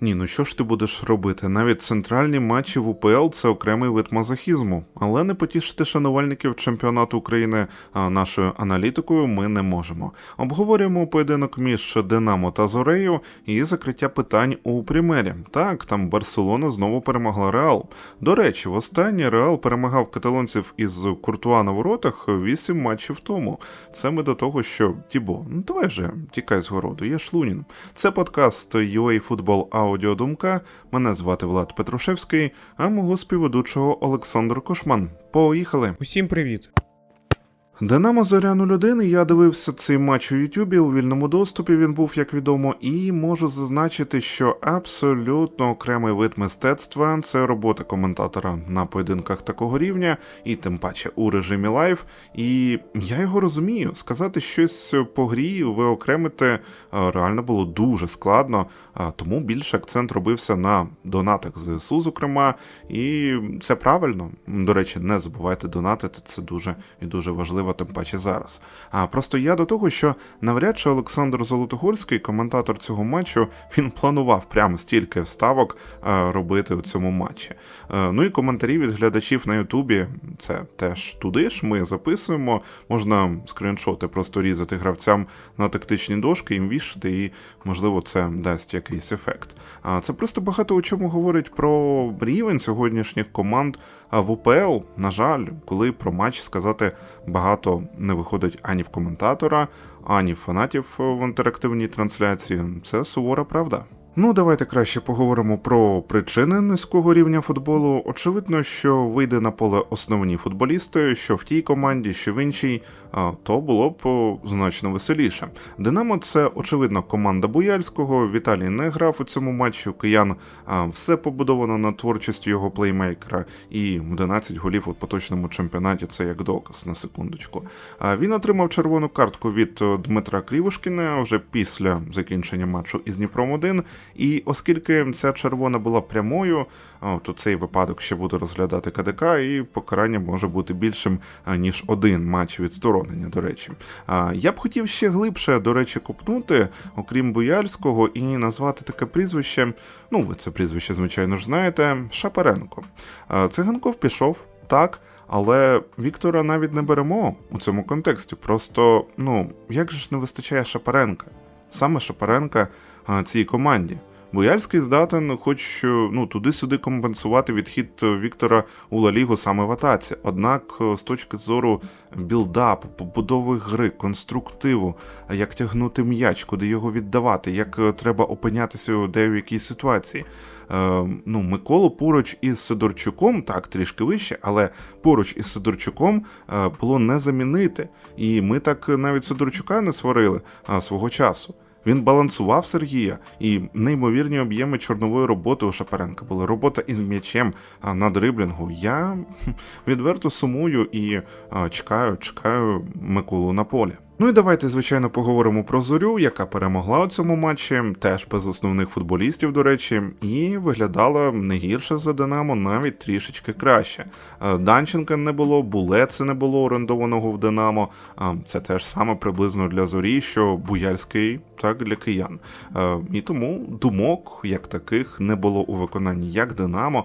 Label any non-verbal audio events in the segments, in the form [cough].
Ні, ну що ж ти будеш робити? Навіть центральні матчі в УПЛ це окремий вид мазохізму, але не потішити шанувальників чемпіонату України нашою аналітикою ми не можемо. Обговорюємо поєдинок між Динамо та Зорею і закриття питань у Прімері. Так, там Барселона знову перемогла Реал. До речі, востаннє Реал перемагав каталонців із Куртуа на воротах 8 матчів тому. Це ми до того, що Тібо, ну давай вже тікай з городу, є Шлунін. Це подкаст UA Football Аудіодумка. Мене звати Влад Петрушевський, а мого співведучого Олександр Кошман. Поїхали! Усім привіт! Динамо Зоря 01, я дивився цей матч у Ютубі у вільному доступі. Він був, як відомо, і можу зазначити, що абсолютно окремий вид мистецтва це робота коментатора на поєдинках такого рівня, і тим паче у режимі лайв. І я його розумію. Сказати щось по грі, виокремити е, реально було дуже складно, а тому більше акцент робився на донатах ЗСУ, зокрема, і це правильно. До речі, не забувайте донатити, це дуже і дуже важливо, тим паче зараз. А просто я до того, що навряд чи Олександр Золотогорський, коментатор цього матчу, він планував прямо стільки вставок е, робити у цьому матчі. Е, ну і коментарі від глядачів на Ютубі, це теж туди ж ми записуємо. Можна скріншоти просто різати гравцям на тактичні дошки, їм вішати, і можливо це дасть якийсь ефект. А це просто багато у чому говорить про рівень сьогоднішніх команд в УПЛ. На жаль, коли про матч сказати багато не виходить ані в коментатора, ані в фанатів в інтерактивній трансляції. Це сувора правда. Ну, давайте краще поговоримо про причини низького рівня футболу. Очевидно, що вийде на поле основні футболісти, що в тій команді, що в іншій, то було б значно веселіше. Динамо це очевидно команда Буяльського. Віталій не грав у цьому матчі. Киян все побудовано на творчості його плеймейкера, і 11 голів у поточному чемпіонаті це як доказ на секундочку. Він отримав червону картку від Дмитра Крівушкіна вже після закінчення матчу із Дніпром 1 і оскільки ця червона була прямою, то цей випадок ще буде розглядати КДК, і покарання може бути більшим ніж один матч відсторонення. До речі, я б хотів ще глибше, до речі, купнути, окрім Буяльського, і назвати таке прізвище. Ну, ви це прізвище, звичайно ж, знаєте, Шапаренко. Циганков пішов так. Але Віктора навіть не беремо у цьому контексті. Просто ну як же ж не вистачає Шапаренка? Саме Шапаренка цій команді. Бояльський здатен, хоч е, ну туди-сюди компенсувати відхід е, Віктора у Ла Лігу саме в атаці. Однак, е, з точки зору білдапу, побудови гри, конструктиву, як тягнути м'яч, куди його віддавати, як треба опинятися у деякій ситуації. Е, ну, Миколу поруч із Сидорчуком, так, трішки вище, але поруч із Сидорчуком е, було не замінити. І ми так навіть Сидорчука не сварили а, свого часу. Він балансував Сергія, і неймовірні об'єми чорнової роботи у Шапаренка були. Робота із м'ячем на дриблінгу. Я відверто сумую і чекаю, чекаю Миколу на полі. Ну і давайте, звичайно, поговоримо про зорю, яка перемогла у цьому матчі, теж без основних футболістів, до речі, і виглядала не гірше за Динамо, навіть трішечки краще. Е, Данченка не було, Булеце не було орендованого в Динамо. А, Це теж саме приблизно для зорі, що Буяльський, так для киян. Е, І тому думок як таких не було у виконанні як Динамо,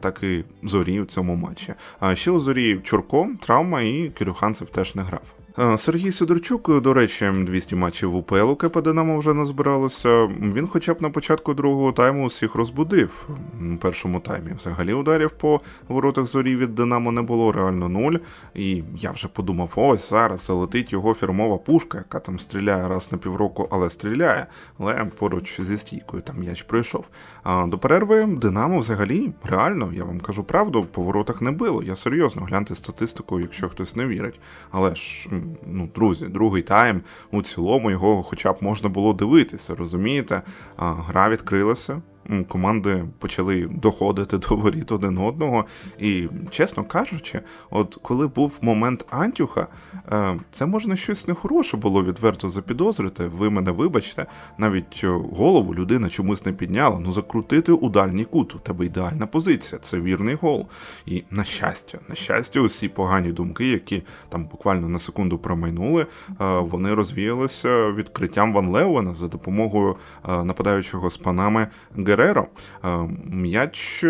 так і зорі у цьому матчі. А ще у зорі Чурко, травма, і Кирюханцев теж не грав. Е, Сергій Сидорчук, до речі, 200 матчів в УПЛ у КП Динамо вже назбиралося. Він хоча б на початку другого тайму всіх розбудив. У першому таймі взагалі ударів по воротах зорі від Динамо не було реально нуль. І я вже подумав, ось зараз залетить його фірмова пушка, яка там стріляє раз на півроку, але стріляє. Але поруч зі стійкою там м'яч пройшов. А до перерви Динамо взагалі реально, я вам кажу правду, по воротах не било. Я серйозно гляньте статистику, якщо хтось не вірить. Але ж, ну, друзі, другий тайм у цілому його хоча б можна було дивитися, розумієте? А, гра відкрилася. Команди почали доходити до воріт один одного. І, чесно кажучи, от коли був момент Антюха, е, це можна щось нехороше було відверто запідозрити. Ви мене вибачте, навіть е, голову людина чомусь не підняла. Ну закрутити у дальній кут. У тебе ідеальна позиція, це вірний гол. І на щастя, на щастя, усі погані думки, які там буквально на секунду промайнули, е, вони розвіялися відкриттям Ван Леуена за допомогою нападаючого з панами Гереро. Е, М'яч е,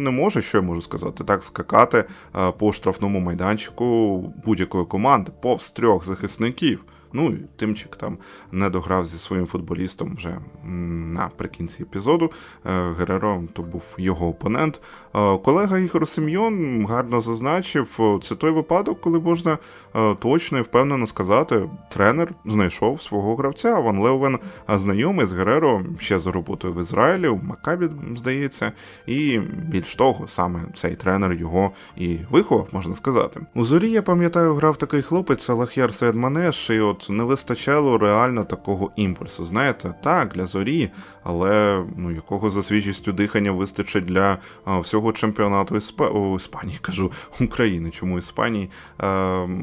не може, що я можу сказати, так скакати е, по штрафному майданчику будь-якої команди повз трьох захисників. Ну і Тимчик там не дограв зі своїм футболістом вже наприкінці епізоду. Е, Гереро то був його опонент. Е, Колега Ігор Сем'йон гарно зазначив, це той випадок, коли можна е, точно і впевнено сказати, тренер знайшов свого гравця. Ван Леувен е, знайомий з Гереро ще за роботою в Ізраїлі, в Макабі, здається, і більш того, саме цей тренер його і виховав, можна сказати. У зорі я пам'ятаю, грав такий хлопець Алахяр Сейдманеш, і от не вистачало реально такого імпульсу. Знаєте, так, для зорі, але ну якого за свіжістю дихання вистачить для а, всього чемпіонату Іспа... О, Іспанії, [laughs] кажу України. Чому Іспанії? Е,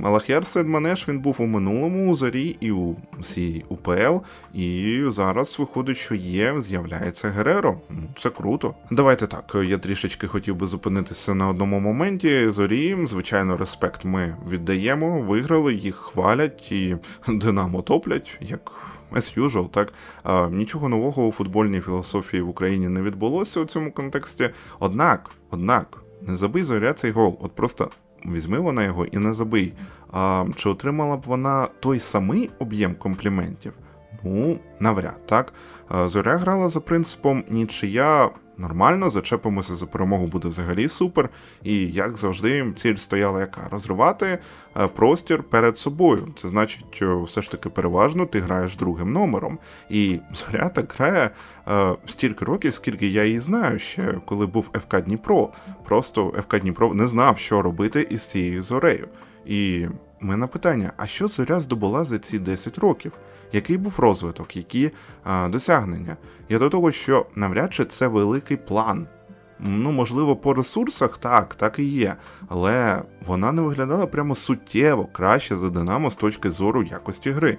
Алахяр Сейдманеш він був у минулому у зорі і у всій УПЛ, і зараз виходить, що є, з'являється Гереро. Ну, Це круто. Давайте так. Я трішечки хотів би зупинитися на одному моменті. Зорі, звичайно, респект ми віддаємо, виграли, їх хвалять і Динамо топлять, як. As usual, так а, нічого нового у футбольній філософії в Україні не відбулося у цьому контексті. Однак, однак, не забий зоря цей гол. От просто візьми вона його і не забий. А чи отримала б вона той самий об'єм компліментів? Ну, навряд так. Зоря грала за принципом нічия нормально, зачепимося за перемогу буде взагалі супер. І як завжди, ціль стояла яка? Розривати е, простір перед собою. Це значить, е, все ж таки переважно ти граєш другим номером. І зоря так грає е, стільки років, скільки я її знаю ще, коли був ФК Дніпро. Просто ФК Дніпро не знав, що робити із цією зорею. І мене питання: а що зоря здобула за ці 10 років? Який був розвиток, які а, досягнення? Я до того, що навряд чи це великий план. Ну, можливо, по ресурсах так, так і є. Але вона не виглядала прямо суттєво краще за Динамо з точки зору якості гри.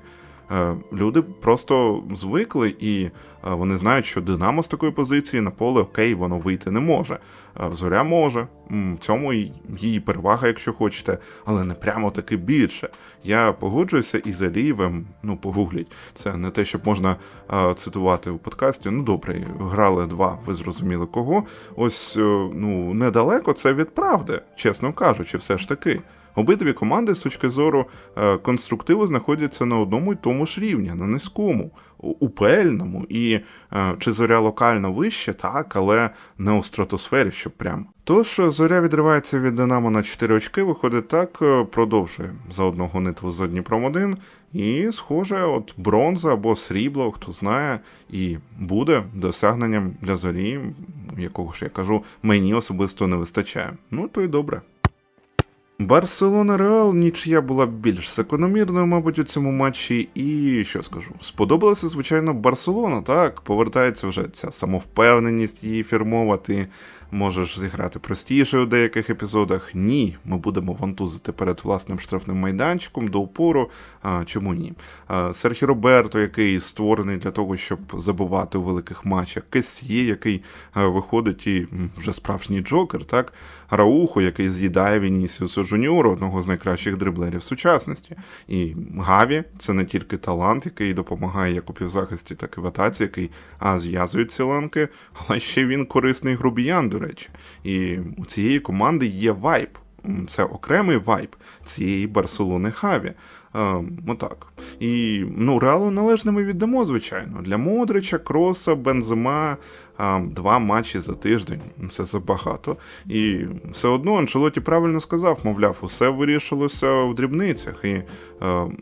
Е, Люди просто звикли і е, вони знають, що Динамо з такої позиції на поле окей, воно вийти не може. Е, Зоря може. В цьому її перевага, якщо хочете, але не прямо таки більше. Я погоджуюся із Алієвим, ну погугліть. Це не те, щоб можна е, цитувати у подкасті. Ну добре, грали два, ви зрозуміли кого. Ось е, ну недалеко це від правди, чесно кажучи, все ж таки. Обидві команди з точки зору е, конструктиву знаходяться на одному й тому ж рівні, на низькому, упельному. І е, чи зоря локально вище, так, але не у стратосфері, щоб прям. Тож е, зоря відривається від Динамо на 4 очки, виходить так, продовжує за одну гонитву за Дніпром 1. І, схоже, от бронза або срібло, хто знає, і буде досягненням для зорі, якого ж я кажу, мені особисто не вистачає. Ну то й добре. Барселона Реал нічия була більш закономірною, мабуть, у цьому матчі. І що скажу, сподобалася, звичайно, Барселона. Так, повертається вже ця самовпевненість її фірмова. Ти можеш зіграти простіше у деяких епізодах. Ні, ми будемо вантузити перед власним штрафним майданчиком до упору. А, чому ні? А, Серхі Роберто, який створений для того, щоб забувати у великих матчах. Кесьє, який виходить і вже справжній джокер, так? Раухо, який з'їдає Вінісіуса Жуніора, одного з найкращих дриблерів сучасності. І Гаві це не тільки талант, який допомагає як у півзахисті, так і в атаці, який а, зв'язує ці ланки, але ще він корисний грубіян, до речі. І у цієї команди є вайб. Це окремий вайб цієї Барселони Хаві. Е, отак. І ну, реалу належне ми віддамо, звичайно. Для Модрича, Кроса, Бензема два матчі за тиждень. Це забагато. І все одно Анчелоті правильно сказав, мовляв, усе вирішилося в дрібницях. І е,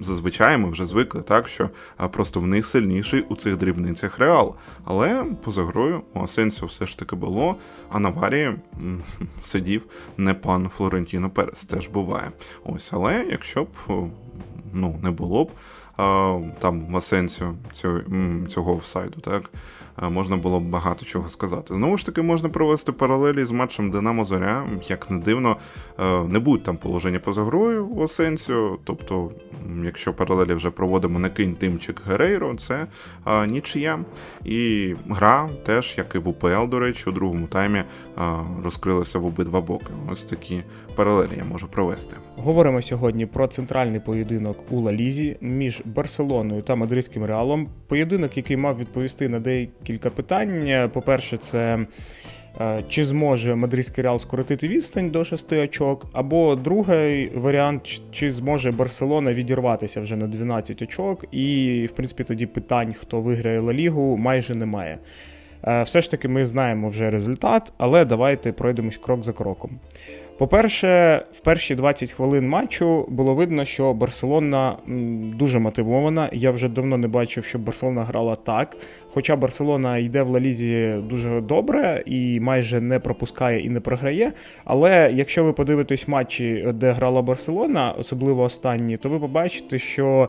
зазвичай ми вже звикли так, що просто в них сильніший у цих дрібницях реал. Але поза грою у Асенсіо все ж таки було, а на варі м, [laughs] сидів не пан Флорентіно Перес, теж буває. Ось, але якщо б ну, не було б там в Асенсіо цього офсайду, так? А, Можна було б багато чого сказати. Знову ж таки, можна провести паралелі з матчем Динамо Зоря. Як не дивно, е, не будуть там положення поза грою у Асенсіо. Тобто, якщо паралелі вже проводимо не кинь Тимчик Герейро, це а, нічия. І гра теж, як і в УПЛ, до речі, у другому таймі а, розкрилася в обидва боки. Ось такі паралелі я можу провести. Говоримо сьогодні про центральний поєдинок у Ла Лізі між Барселоною та Мадридським Реалом. Поєдинок, який мав відповісти на декілька питань. По-перше, це е, чи зможе Мадридський Реал скоротити відстань до 6 очок, або другий варіант, чи зможе Барселона відірватися вже на 12 очок, і, в принципі, тоді питань, хто виграє Ла Лігу, майже немає. Е, Все ж таки, ми знаємо вже результат, але давайте пройдемось крок за кроком. По-перше, в перші 20 хвилин матчу було видно, що Барселона дуже мотивована. Я вже давно не бачив, щоб Барселона грала так. Хоча Барселона йде в Лалізі дуже добре і майже не пропускає і не програє. Але якщо ви подивитесь матчі, де грала Барселона, особливо останні, то ви побачите, що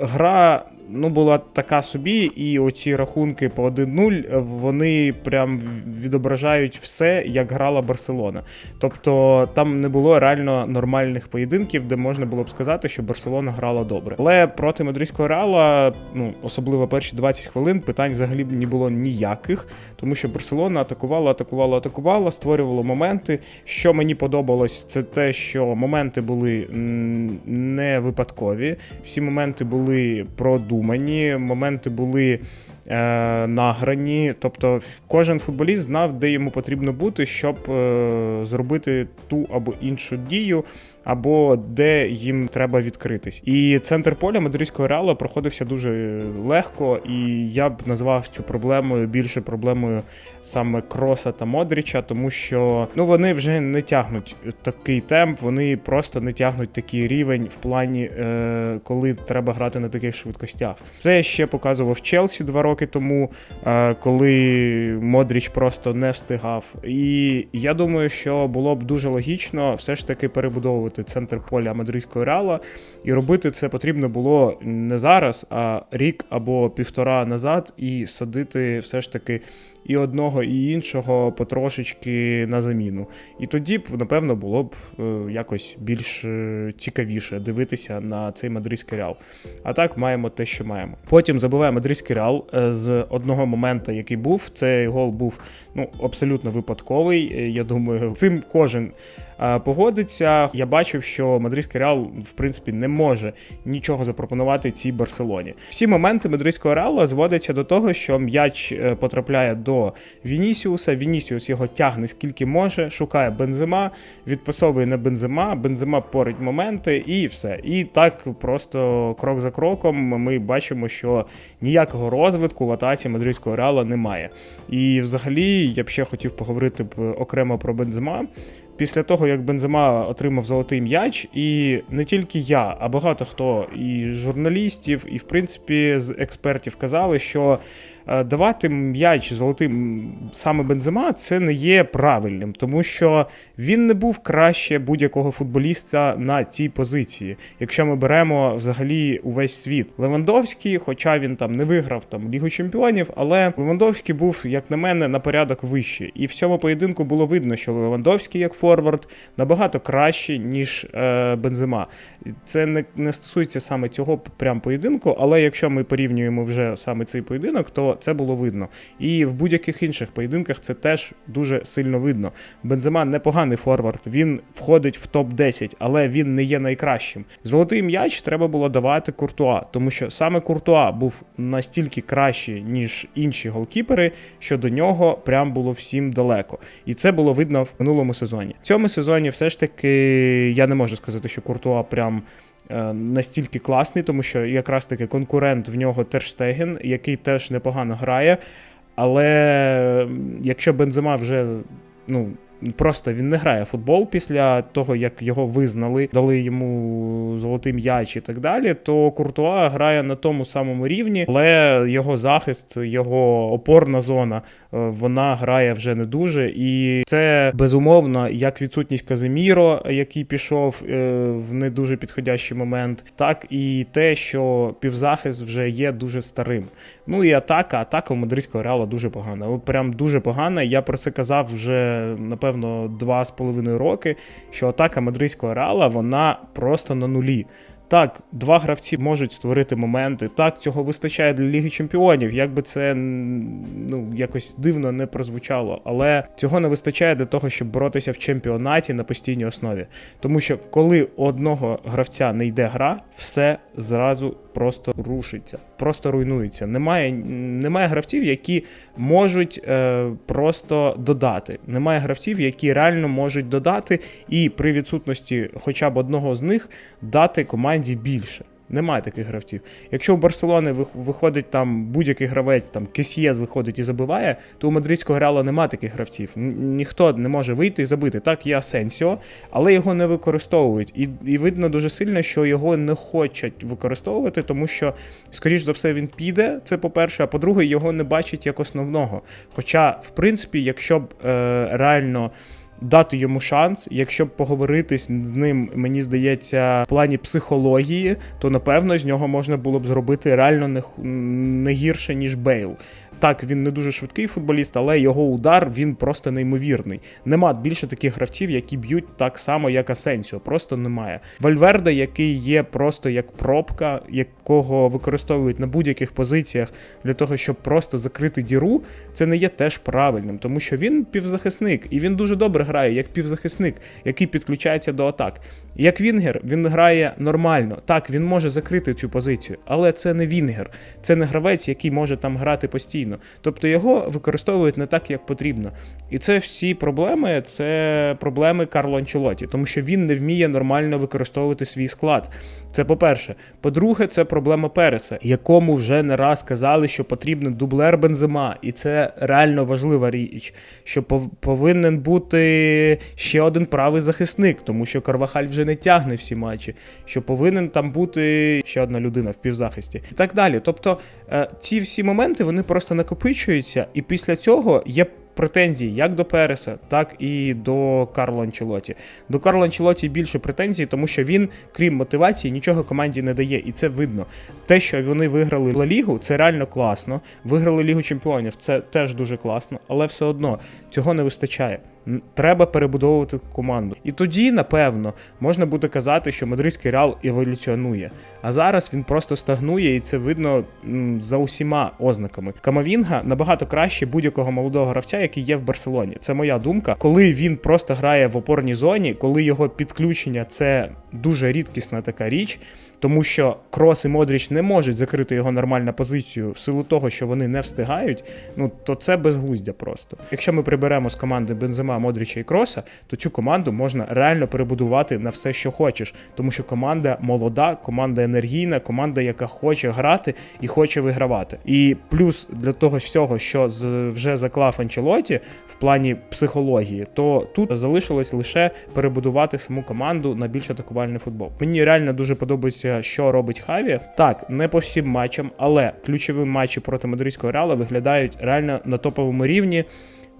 гра ну, була така собі, і оці рахунки по 1-0 вони прям відображають все, як грала Барселона. Тобто там не було реально нормальних поєдинків, де можна було б сказати, що Барселона грала добре. Але проти мадридського реала, ну особливо перші 20 хвилин, питань взагалі не було ніяких, тому що Барселона атакувала, атакувала, атакувала, створювала моменти. Що мені подобалось, це те, що моменти були не випадкові. Всі моменти були продумані, моменти були награні. Тобто кожен футболіст знав, де йому потрібно бути, щоб е, зробити ту або іншу дію. Або де їм треба відкритись, і центр поля мадридського реала проходився дуже легко, і я б назвав цю проблемою більше проблемою саме Кроса та Модріча, тому що ну вони вже не тягнуть такий темп, вони просто не тягнуть такий рівень в плані, е, коли треба грати на таких швидкостях. Це ще показував Челсі два роки тому, е, коли Модріч просто не встигав. І я думаю, що було б дуже логічно все ж таки перебудовувати центр поля мадридського реала, і робити це потрібно було не зараз, а рік або півтора назад, і садити все ж таки і одного, і іншого потрошечки на заміну. І тоді б, напевно, було б е, якось більш е, цікавіше дивитися на цей мадридський реал. А так маємо те, що маємо. Потім забиває мадридський реал е, з одного моменту, який був. Цей гол був ну абсолютно випадковий. Я думаю, цим кожен. Е, Погодиться, я бачив, що мадридський реал в принципі не може нічого запропонувати цій Барселоні. Всі моменти мадридського реала зводяться до того, що м'яч е, потрапляє до Вінісіуса. Вінісіус його тягне скільки може, шукає бензима, відпасовує на бензима, бензима порить моменти, і все. І так просто крок за кроком ми бачимо, що ніякого розвитку в атаці мадридського реала немає. І взагалі я б ще хотів поговорити б окремо про бензима. Після того, як Бензема отримав золотий м'яч, і не тільки я, а багато хто і журналістів, і в принципі з експертів казали, що давати м'яч золотим саме Бензема це не є правильним, тому що він не був краще будь-якого футболіста на цій позиції, якщо ми беремо взагалі увесь світ. Левандовський, хоча він там не виграв там Лігу Чемпіонів, але Левандовський був, як на мене, на порядок вище. І в цьому поєдинку було видно, що Левандовський як форвард набагато краще, ніж е, Бензема. Це не, не стосується саме цього прям поєдинку, але якщо ми порівнюємо вже саме цей поєдинок, то це було видно. І в будь-яких інших поєдинках це теж дуже сильно видно. Бензема непоганий форвард, він входить в топ-10, але він не є найкращим. Золотий м'яч треба було давати Куртуа, тому що саме Куртуа був настільки кращий, ніж інші голкіпери, що до нього прям було всім далеко. І це було видно в минулому сезоні. В цьому сезоні все ж таки я не можу сказати, що Куртуа прям. Е, Настільки класний, тому що якраз таки конкурент в нього Терштеген, який теж непогано грає. Але якщо Бензема вже ну, просто він не грає в футбол після того, як його визнали, дали йому золотий м'яч і так далі, то Куртуа грає на тому самому рівні, але його захист, його опорна зона, вона грає вже не дуже. І це безумовно як відсутність Казиміро, який пішов е, в не дуже підходящий момент, так і те, що півзахист вже є дуже старим. Ну і атака, атака у мадридського реала дуже погана. Прям дуже погана. Я про це казав вже напевно два з половиною роки. Що атака мадридського реала вона просто на нулі. Так, два гравці можуть створити моменти. Так, цього вистачає для Ліги Чемпіонів. Як би це ну, якось дивно не прозвучало, але цього не вистачає для того, щоб боротися в чемпіонаті на постійній основі. Тому що коли у одного гравця не йде гра, все зразу просто рушиться, просто руйнується. Немає, немає гравців, які можуть е, просто додати. Немає гравців, які реально можуть додати, і при відсутності хоча б одного з них дати команді більше. Немає таких гравців. Якщо у Барселони виходить там будь-який гравець, там Кесієз виходить і забиває, то у мадридського реала немає таких гравців. Ніхто не може вийти і забити. Так, є Асенсіо, але його не використовують. І, і видно дуже сильно, що його не хочуть використовувати, тому що, скоріш за все, він піде. Це по-перше, а по-друге, його не бачать як основного. Хоча, в принципі, якщо б е, реально. Дати йому шанс, якщо поговорити з ним, мені здається, в плані психології, то напевно з нього можна було б зробити реально не, не гірше, ніж Бейл. Так, він не дуже швидкий футболіст, але його удар він просто неймовірний. Нема більше таких гравців, які б'ють так само, як Асенсіо. Просто немає. Вальверде, який є просто як пробка, якого використовують на будь-яких позиціях для того, щоб просто закрити діру, це не є теж правильним, тому що він півзахисник, і він дуже добре грає як півзахисник, який підключається до атак. Як Вінгер, він грає нормально. Так, він може закрити цю позицію, але це не Вінгер, це не гравець, який може там грати постійно. Тобто його використовують не так, як потрібно. І це всі проблеми, це проблеми Карло Анчелоті, тому що він не вміє нормально використовувати свій склад. Це по-перше. По-друге, це проблема Переса, якому вже не раз казали, що потрібен дублер Бензема, і це реально важлива річ, що пов- повинен бути ще один правий захисник, тому що Карвахаль вже не тягне всі матчі, що повинен там бути ще одна людина в півзахисті і так далі. Тобто е, ці всі моменти вони просто накопичуються, і після цього є. Претензії як до Переса, так і до Карло Анчелоті. До Карло Анчелоті більше претензій, тому що він, крім мотивації, нічого команді не дає, і це видно. Те, що вони виграли Ла Лігу, це реально класно. Виграли Лігу Чемпіонів, це теж дуже класно, але все одно цього не вистачає. Треба перебудовувати команду. І тоді, напевно, можна буде казати, що мадридський реал еволюціонує. А зараз він просто стагнує, і це видно за усіма ознаками. Камавінга набагато краще будь-якого молодого гравця, який є в Барселоні. Це моя думка. Коли він просто грає в опорній зоні, коли його підключення це дуже рідкісна така річ. Тому що Крос і Модріч не можуть закрити його нормальну позицію в силу того, що вони не встигають. Ну то це безглуздя просто. Якщо ми приберемо з команди Бензема, Модріча і Кроса, то цю команду можна реально перебудувати на все, що хочеш. Тому що команда молода, команда енергійна, команда, яка хоче грати і хоче вигравати. І плюс для того всього, що з- вже заклав Анчелоті в плані психології, то тут залишилось лише перебудувати саму команду на більш атакувальний футбол. Мені реально дуже подобається, що робить Хаві. Так, не по всім матчам, але ключові матчі проти мадридського реала виглядають реально на топовому рівні.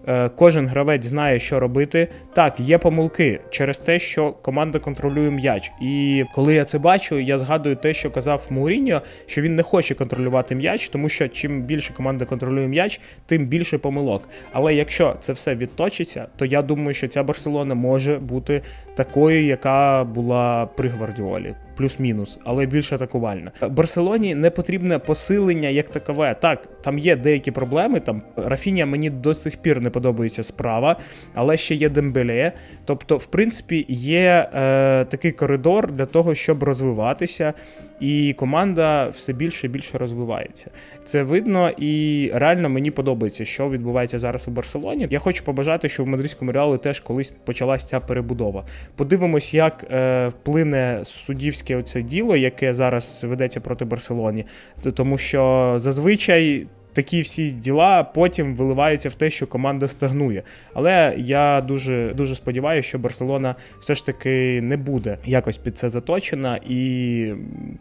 Е, Кожен гравець знає, що робити. Так, є помилки через те, що команда контролює м'яч. І коли я це бачу, я згадую те, що казав Мауріньо, що він не хоче контролювати м'яч, тому що чим більше команда контролює м'яч, тим більше помилок. Але якщо це все відточиться, то я думаю, що ця Барселона може бути такою, яка була при Гвардіолі. Плюс-мінус, але більш атакувальна. Барселоні не потрібне посилення як такове. Так, там є деякі проблеми. Там Рафіня мені до сих пір не подобається справа, але ще є Дембеле. Тобто, в принципі, є е, такий коридор для того, щоб розвиватися, і команда все більше і більше розвивається. Це видно, і реально мені подобається, що відбувається зараз у Барселоні. Я хочу побажати, що в мадридському реалі теж колись почалась ця перебудова. Подивимось, як е, вплине суддівське оце діло, яке зараз ведеться проти Барселоні, тому що зазвичай. Такі всі діла потім виливаються в те, що команда стагнує. Але я дуже дуже сподіваюся, що Барселона все ж таки не буде якось під це заточена, і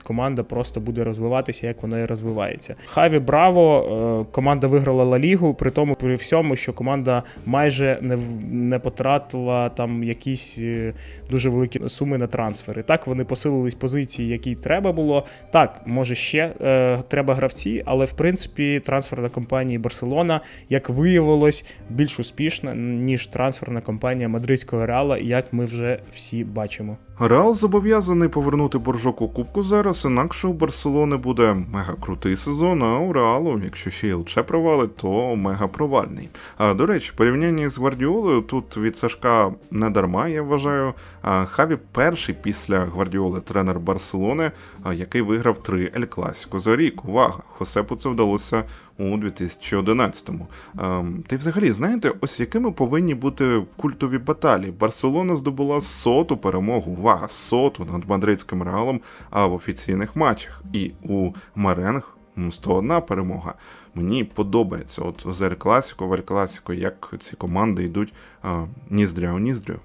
команда просто буде розвиватися, як вона і розвивається. Хаві Браво, е, команда виграла Ла Лігу, при тому при всьому, що команда майже не, не потратила там якісь е, дуже великі суми на трансфери. Так, вони посилились позиції, які треба було. Так, може ще е, треба гравці, але в принципі трансферна компанії Барселона, як виявилось, більш успішна, ніж трансферна компанія мадридського реала, як ми вже всі бачимо. Реал зобов'язаний повернути боржок у кубку зараз, інакше у Барселони буде мега крутий сезон, а у Реалу, якщо ще й ЛЧ провалить, то мега провальний. А до речі, порівняння з Гвардіолою тут від Сашка не дарма, я вважаю. А Хаві перший після Гвардіоли тренер Барселони, який виграв три Ель Класіко за рік. Увага! Хосепу це вдалося у 2011-му. Ем, Та й взагалі, знаєте, ось якими повинні бути культові баталії. Барселона здобула соту перемогу. Увага, соту над мадридським реалом а в офіційних матчах. І у Маренг 101 перемога. Мені подобається. От з Класіко в Класіко, як ці команди йдуть ніздря у ніздрю.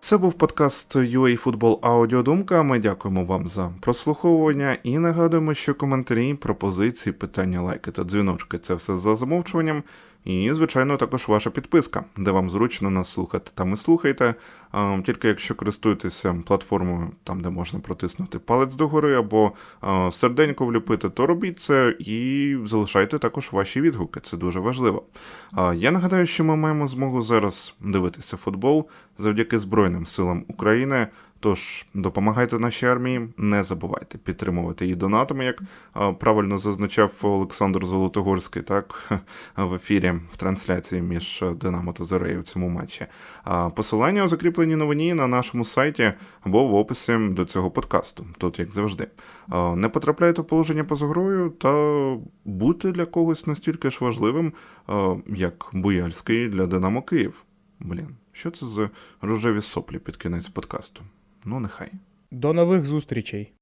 Це був подкаст UA Football Аудіодумка. Ми дякуємо вам за прослуховування і нагадуємо, що коментарі, пропозиції, питання, лайки та дзвіночки це все за замовчуванням. І, звичайно, також ваша підписка, де вам зручно нас слухати, там і слухайте. Тільки якщо користуєтеся платформою, там де можна протиснути палець догори або серденько вліпити, то робіть це і залишайте також ваші відгуки. Це дуже важливо. Я нагадаю, що ми маємо змогу зараз дивитися футбол завдяки Збройним силам України. Тож допомагайте нашій армії, не забувайте підтримувати її донатами, як правильно зазначав Олександр Золотогорський, так [laughs] в ефірі в трансляції між Динамо та Зорею в цьому матчі. Посилання у закріпленій новині на нашому сайті або в описі до цього подкасту. Тут як завжди. Не потрапляйте в положення поза грою та будьте для когось настільки ж важливим, як Буяльський для Динамо Київ. Блін, що це за рожеві соплі під кінець подкасту? Ну, нехай. До нових зустрічей!